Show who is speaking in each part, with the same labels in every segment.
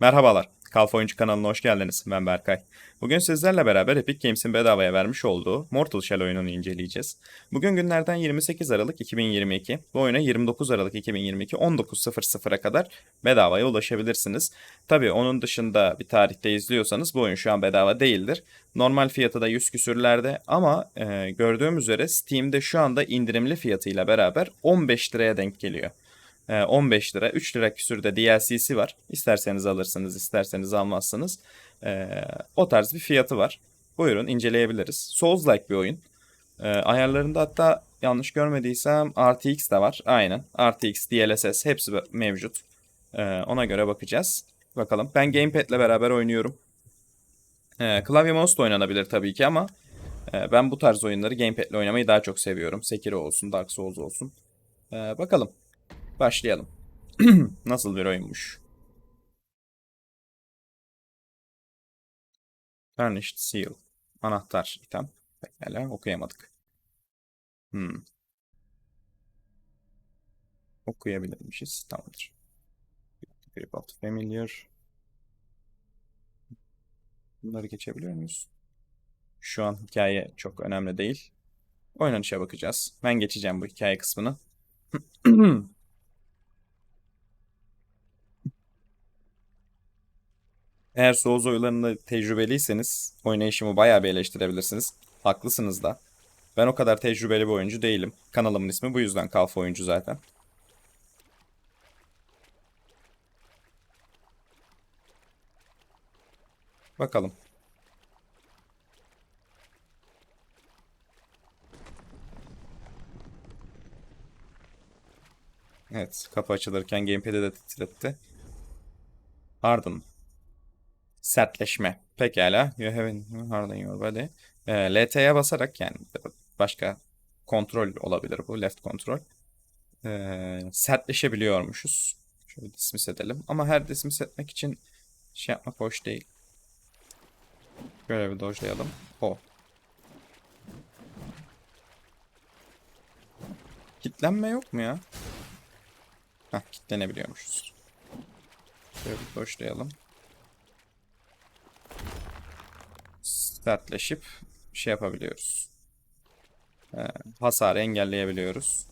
Speaker 1: Merhabalar, Kalf Oyuncu kanalına hoş geldiniz. Ben Berkay. Bugün sizlerle beraber Epic Games'in bedavaya vermiş olduğu Mortal Shell oyununu inceleyeceğiz. Bugün günlerden 28 Aralık 2022, bu oyuna 29 Aralık 2022 19.00'a kadar bedavaya ulaşabilirsiniz. Tabi onun dışında bir tarihte izliyorsanız bu oyun şu an bedava değildir. Normal fiyatı da 100 küsürlerde ama e, gördüğüm üzere Steam'de şu anda indirimli fiyatıyla beraber 15 liraya denk geliyor. Ee, 15 lira. 3 lira küsürde DLC'si var. İsterseniz alırsınız, isterseniz almazsınız. Ee, o tarz bir fiyatı var. Buyurun inceleyebiliriz. Souls-like bir oyun. Ee, ayarlarında hatta yanlış görmediysem RTX de var. Aynen. RTX, DLSS hepsi mevcut. Ee, ona göre bakacağız. Bakalım. Ben Gamepad ile beraber oynuyorum. Ee, klavye mouse oynanabilir tabii ki ama e, ben bu tarz oyunları Gamepad ile oynamayı daha çok seviyorum. Sekiro olsun, Dark Souls olsun. Ee, bakalım. Başlayalım. Nasıl bir oyunmuş? Tarnished Seal. Anahtar item. Pekala okuyamadık. Hmm. Okuyabilirmişiz. Tamamdır. Grip of Familiar. Bunları geçebiliyor muyuz? Şu an hikaye çok önemli değil. Oynanışa bakacağız. Ben geçeceğim bu hikaye kısmını. Eğer Souls oyunlarında tecrübeliyseniz oynayışımı bayağı bir eleştirebilirsiniz. Haklısınız da. Ben o kadar tecrübeli bir oyuncu değilim. Kanalımın ismi bu yüzden Kalfa Oyuncu zaten. Bakalım. Evet, kapı açılırken gamepad'i de titretti. Harden. Sertleşme. Pekala. You have harden your body. E, LT'ye basarak yani başka kontrol olabilir bu. Left kontrol. E, sertleşebiliyormuşuz. Şöyle dismiss edelim. Ama her dismiss etmek için şey yapmak hoş değil. Bir dojlayalım. O. Kitlenme yok mu ya? Heh, kitlenebiliyormuşuz. Şöyle bir dojlayalım. Sertleşip şey yapabiliyoruz. Ee, hasarı engelleyebiliyoruz.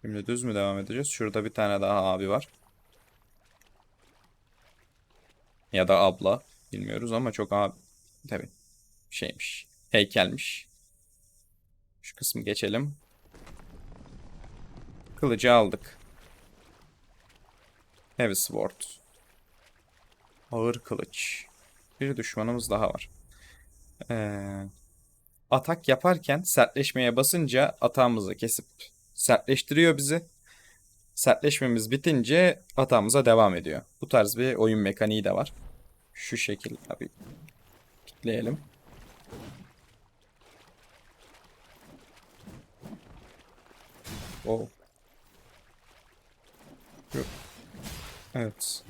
Speaker 1: Şimdi düz mü devam edeceğiz? Şurada bir tane daha abi var. Ya da abla. Bilmiyoruz ama çok abi. Tabi. Şeymiş. Heykelmiş. Şu kısmı geçelim. Kılıcı aldık. Heavy Sword. Ağır kılıç bir düşmanımız daha var. Ee, atak yaparken sertleşmeye basınca atağımızı kesip sertleştiriyor bizi. Sertleşmemiz bitince atağımıza devam ediyor. Bu tarz bir oyun mekaniği de var. Şu şekilde abi kitleyelim. Oh. Evet.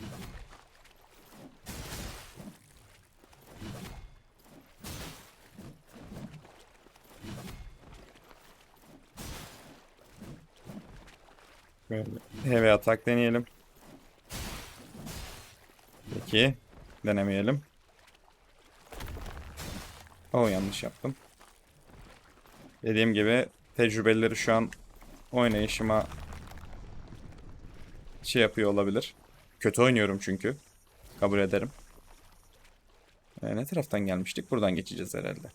Speaker 1: Böyle heavy atak deneyelim. Peki. Denemeyelim. O yanlış yaptım. Dediğim gibi tecrübeleri şu an oynayışıma şey yapıyor olabilir. Kötü oynuyorum çünkü. Kabul ederim. Ee, ne taraftan gelmiştik? Buradan geçeceğiz herhalde.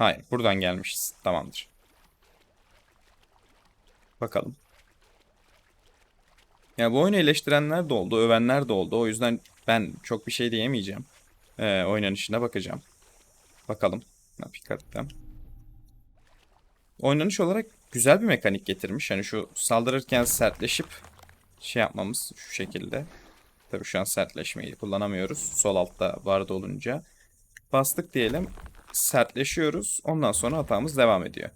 Speaker 1: Hayır, buradan gelmişiz. Tamamdır. Bakalım. Ya bu oyunu eleştirenler de oldu, övenler de oldu. O yüzden ben çok bir şey diyemeyeceğim. Ee, oynanışına bakacağım. Bakalım. Pikat'tan. Oynanış olarak güzel bir mekanik getirmiş. Hani şu saldırırken sertleşip şey yapmamız şu şekilde. Tabii şu an sertleşmeyi kullanamıyoruz. Sol altta vardı olunca. Bastık diyelim sertleşiyoruz. Ondan sonra hatamız devam ediyor.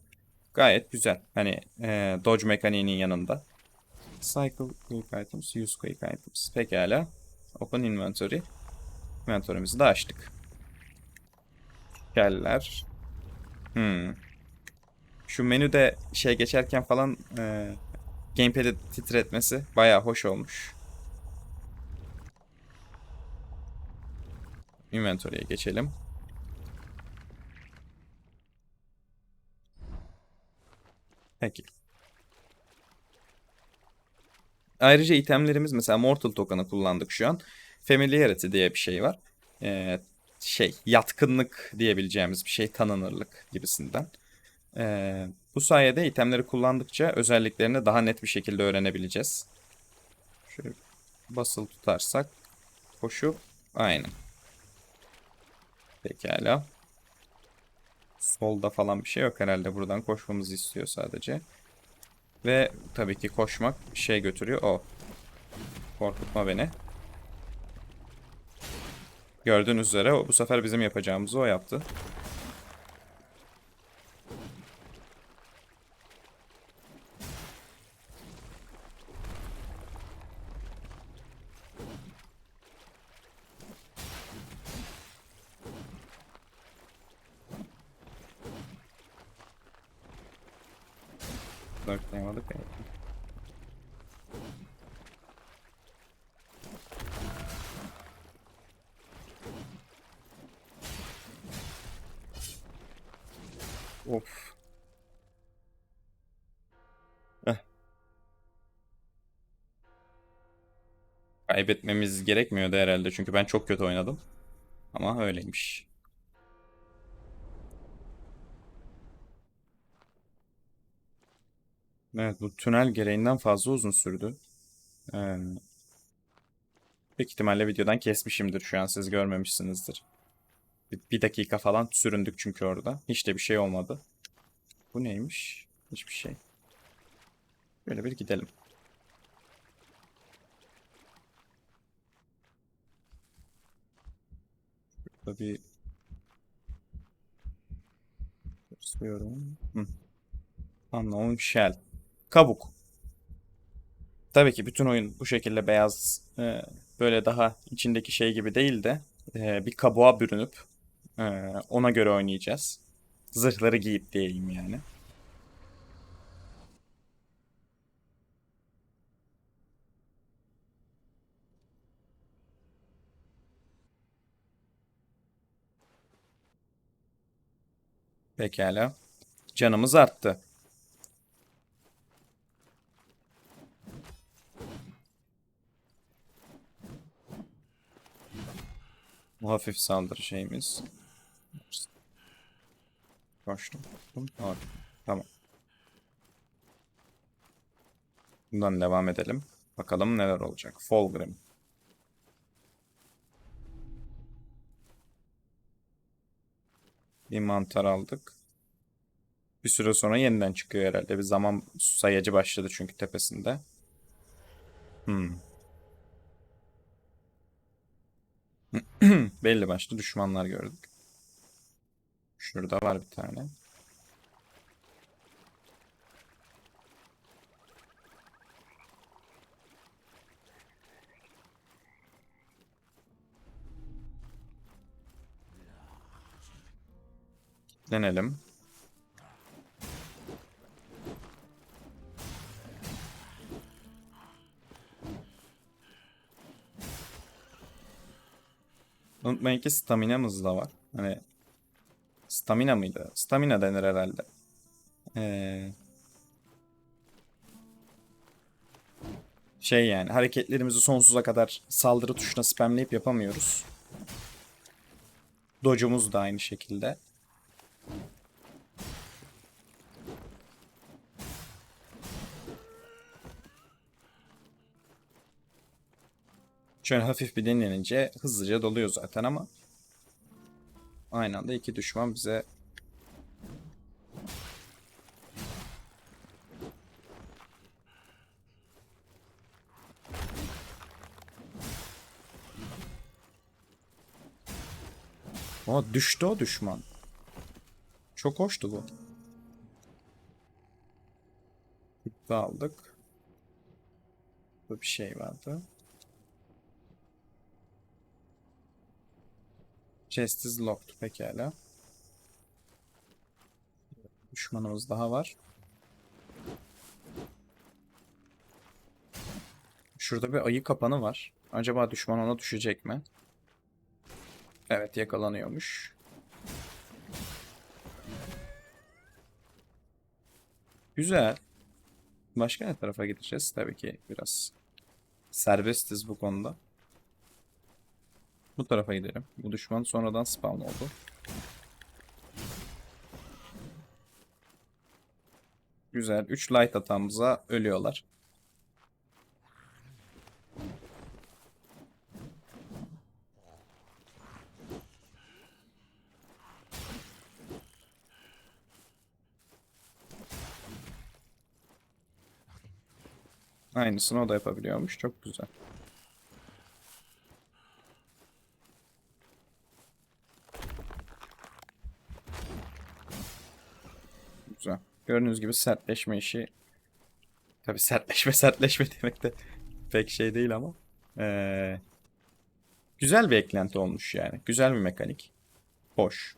Speaker 1: Gayet güzel. Hani e, dodge mekaniğinin yanında. Cycle quick items, use quick items. Pekala. Open inventory. Inventory'mizi de açtık. Keller. Hmm. Şu menüde şey geçerken falan e, gamepad'i titretmesi bayağı hoş olmuş. Inventory'e geçelim. Peki. Ayrıca itemlerimiz mesela Mortal Token'ı kullandık şu an. Familiarity diye bir şey var. Ee, şey yatkınlık diyebileceğimiz bir şey tanınırlık gibisinden. Ee, bu sayede itemleri kullandıkça özelliklerini daha net bir şekilde öğrenebileceğiz. Şöyle basılı tutarsak koşu aynı. Pekala. Solda falan bir şey yok herhalde. Buradan koşmamızı istiyor sadece. Ve tabii ki koşmak şey götürüyor. O. Korkutma beni. Gördüğünüz üzere bu sefer bizim yapacağımızı o yaptı. Dörtleyemedik. evet. Of. Heh. Kaybetmemiz gerekmiyordu herhalde çünkü ben çok kötü oynadım. Ama öyleymiş. Evet bu tünel gereğinden fazla uzun sürdü. Ee, büyük ihtimalle videodan kesmişimdir şu an siz görmemişsinizdir. Bir, dakika falan süründük çünkü orada. Hiç de bir şey olmadı. Bu neymiş? Hiçbir şey. Böyle bir gidelim. Burada bir. Hı. Unknown Shell. Kabuk. Tabii ki bütün oyun bu şekilde beyaz e, böyle daha içindeki şey gibi değil de e, bir kabuğa bürünüp e, ona göre oynayacağız. Zırhları giyip diyeyim yani. Pekala. Canımız arttı. Bu hafif saldırı şeyimiz. Tamam. Tamam. Bundan devam edelim. Bakalım neler olacak. Fulgrim. Bir mantar aldık. Bir süre sonra yeniden çıkıyor herhalde. Bir zaman sayacı başladı çünkü tepesinde. Hmm. Belli başlı düşmanlar gördük. Şurada var bir tane. Denelim. Unutmayın ki staminamız da var. Hani stamina mıydı? Stamina denir herhalde. Ee, şey yani hareketlerimizi sonsuza kadar saldırı tuşuna spamleyip yapamıyoruz. Dodge'umuz da aynı şekilde. Şöyle hafif bir dinlenince hızlıca doluyor zaten ama aynı anda iki düşman bize O düştü o düşman. Çok hoştu bu. Kutu aldık. Bu bir şey vardı. Chest is locked pekala. Düşman düşmanımız daha var. Şurada bir ayı kapanı var. Acaba düşman ona düşecek mi? Evet yakalanıyormuş. Güzel. Başka ne tarafa gideceğiz? Tabii ki biraz serbestiz bu konuda. Bu tarafa gidelim. Bu düşman sonradan spawn oldu. Güzel. 3 light atağımıza ölüyorlar. Aynısını o da yapabiliyormuş. Çok güzel. Güzel. Gördüğünüz gibi sertleşme işi Tabi sertleşme sertleşme demek de pek şey değil ama ee, güzel bir eklenti olmuş yani. Güzel bir mekanik. Hoş.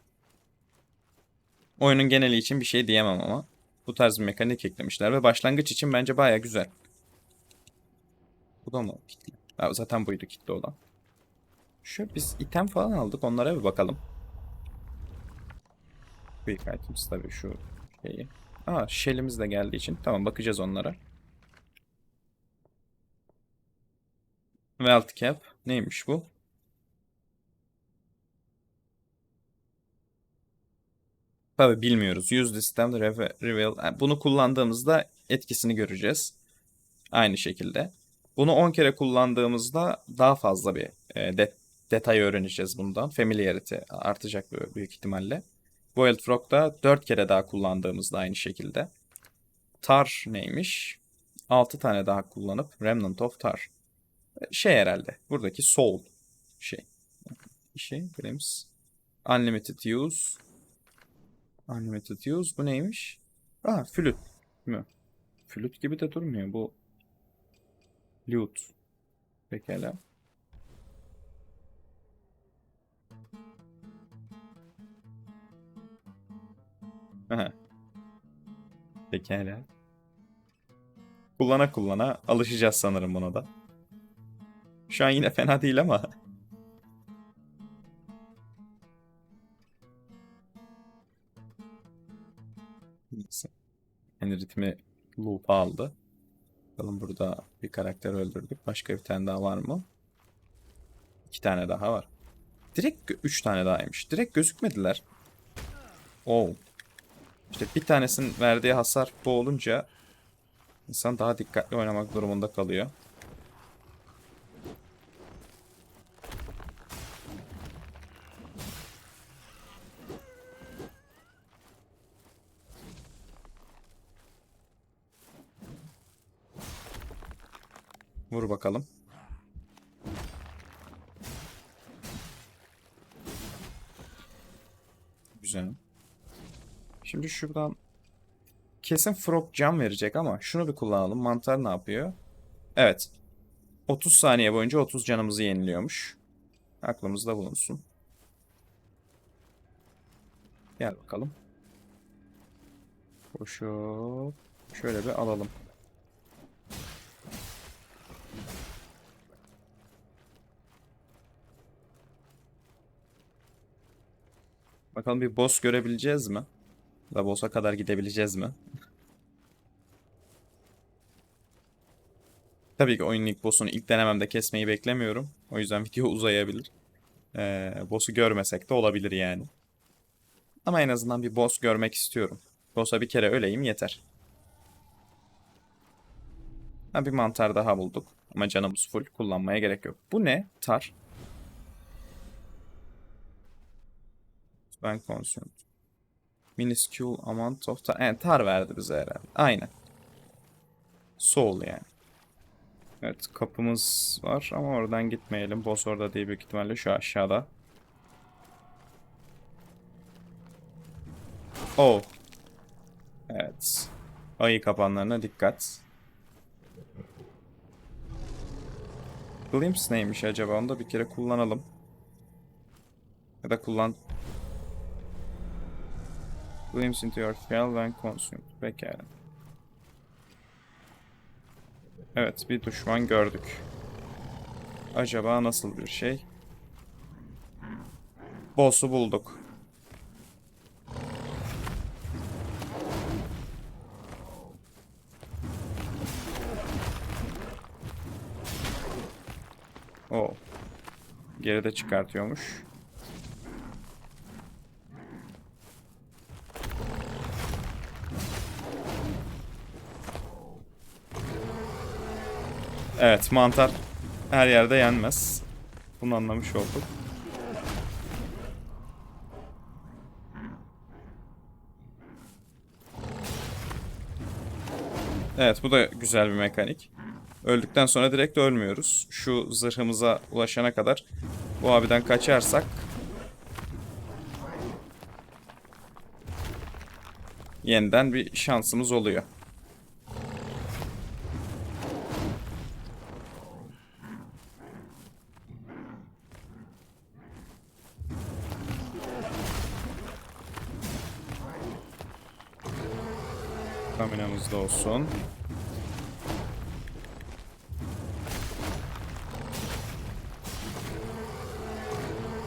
Speaker 1: Oyunun geneli için bir şey diyemem ama bu tarz bir mekanik eklemişler ve başlangıç için bence baya güzel. Bu da mı kitli? Ha, zaten buydu kitli olan. Şu biz item falan aldık onlara bir bakalım. Quick items tabii şu şeyi. Aa shell'imiz de geldiği için tamam bakacağız onlara. Wealth cap neymiş bu? Tabii bilmiyoruz. Use this reve- reveal. Bunu kullandığımızda etkisini göreceğiz. Aynı şekilde. Bunu 10 kere kullandığımızda daha fazla bir e, de- detay öğreneceğiz bundan. Familiarity artacak büyük ihtimalle. Boiled Frog'da 4 kere daha kullandığımızda aynı şekilde. Tar neymiş? 6 tane daha kullanıp Remnant of Tar. Şey herhalde. Buradaki Soul şey. Şey, Grims. Unlimited use. Unlimited use. Bu neymiş? Aa, flüt mü? Flüt gibi de durmuyor. Bu Lute. Pekala. Aha. Pekala. Kullana kullana alışacağız sanırım buna da. Şu an yine fena değil ama. Neyse. Yani ritmi loop aldı. Bakalım burada bir karakter öldürdük. Başka bir tane daha var mı? İki tane daha var. Direkt üç tane dahaymış. Direkt gözükmediler. Oh. İşte bir tanesinin verdiği hasar bu olunca insan daha dikkatli oynamak durumunda kalıyor. Vur bakalım. Güzel. Şimdi şuradan kesin frog can verecek ama şunu bir kullanalım. Mantar ne yapıyor? Evet. 30 saniye boyunca 30 canımızı yeniliyormuş. Aklımızda bulunsun. Gel bakalım. Koşup şöyle bir alalım. Bakalım bir boss görebileceğiz mi? Da boss'a kadar gidebileceğiz mi? Tabii ki oyunun ilk boss'unu ilk denememde kesmeyi beklemiyorum. O yüzden video uzayabilir. Ee, boss'u görmesek de olabilir yani. Ama en azından bir boss görmek istiyorum. Boss'a bir kere öleyim yeter. Ha, bir mantar daha bulduk. Ama canımız full. Kullanmaya gerek yok. Bu ne? Tar. Ben consumed. Minuscule amount of tar. Yani tar verdi bize herhalde. Aynen. Soul yani. Evet kapımız var ama oradan gitmeyelim. Boss orada değil büyük ihtimalle şu aşağıda. Oh. Evet. Ayı kapanlarına dikkat. Glimpse neymiş acaba? Onu da bir kere kullanalım. Ya da kullan... glimpse into your fuel when consumed. Pekala. Evet bir düşman gördük. Acaba nasıl bir şey? Boss'u bulduk. O. Geride çıkartıyormuş. Evet mantar her yerde yenmez. Bunu anlamış olduk. Evet bu da güzel bir mekanik. Öldükten sonra direkt ölmüyoruz. Şu zırhımıza ulaşana kadar bu abiden kaçarsak yeniden bir şansımız oluyor. Da olsun.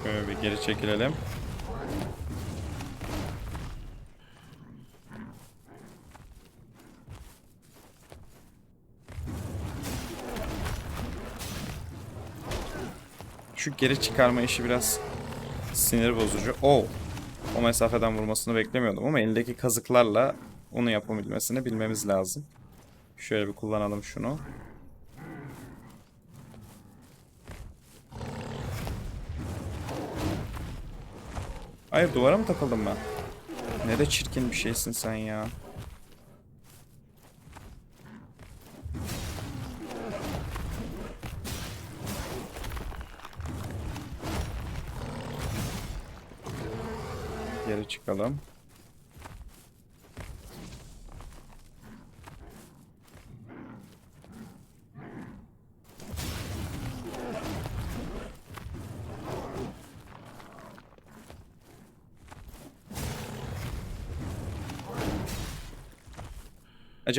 Speaker 1: Böyle bir geri çekilelim. Şu geri çıkarma işi biraz sinir bozucu. Oh. O mesafeden vurmasını beklemiyordum ama elindeki kazıklarla onu yapabilmesini bilmemiz lazım. Şöyle bir kullanalım şunu. Hayır duvara mı takıldım ben? Ne de çirkin bir şeysin sen ya. Geri çıkalım.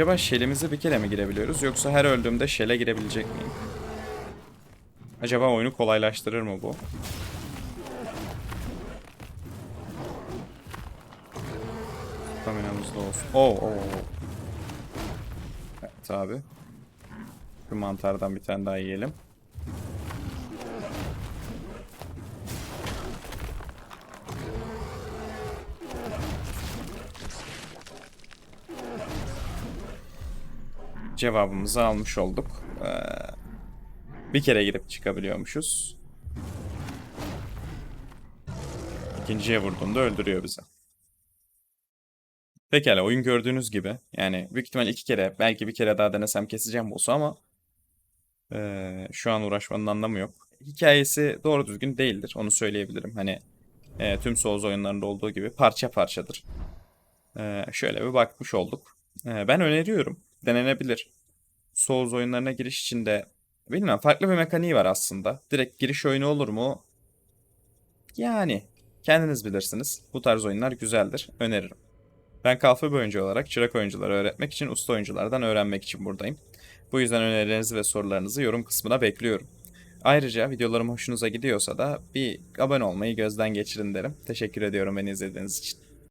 Speaker 1: Acaba şelimize bir kere mi girebiliyoruz yoksa her öldüğümde şele girebilecek miyim? Acaba oyunu kolaylaştırır mı bu? Staminamız da olsun. Oo, oo. Evet abi. Şu mantardan bir tane daha yiyelim. Cevabımızı almış olduk. Ee, bir kere girip çıkabiliyormuşuz. İkinciye vurduğunda öldürüyor bizi. Pekala oyun gördüğünüz gibi yani büyük ihtimal iki kere belki bir kere daha denesem keseceğim boss'u ama eee, şu an uğraşmanın anlamı yok. Hikayesi doğru düzgün değildir onu söyleyebilirim. Hani eee, tüm Souls oyunlarında olduğu gibi parça parçadır. Eee, şöyle bir bakmış olduk. Eee, ben öneriyorum denenebilir. Souls oyunlarına giriş için de bilmem farklı bir mekaniği var aslında. Direkt giriş oyunu olur mu? Yani kendiniz bilirsiniz. Bu tarz oyunlar güzeldir. Öneririm. Ben kalfa bir oyuncu olarak çırak oyuncuları öğretmek için usta oyunculardan öğrenmek için buradayım. Bu yüzden önerilerinizi ve sorularınızı yorum kısmına bekliyorum. Ayrıca videolarım hoşunuza gidiyorsa da bir abone olmayı gözden geçirin derim. Teşekkür ediyorum beni izlediğiniz için.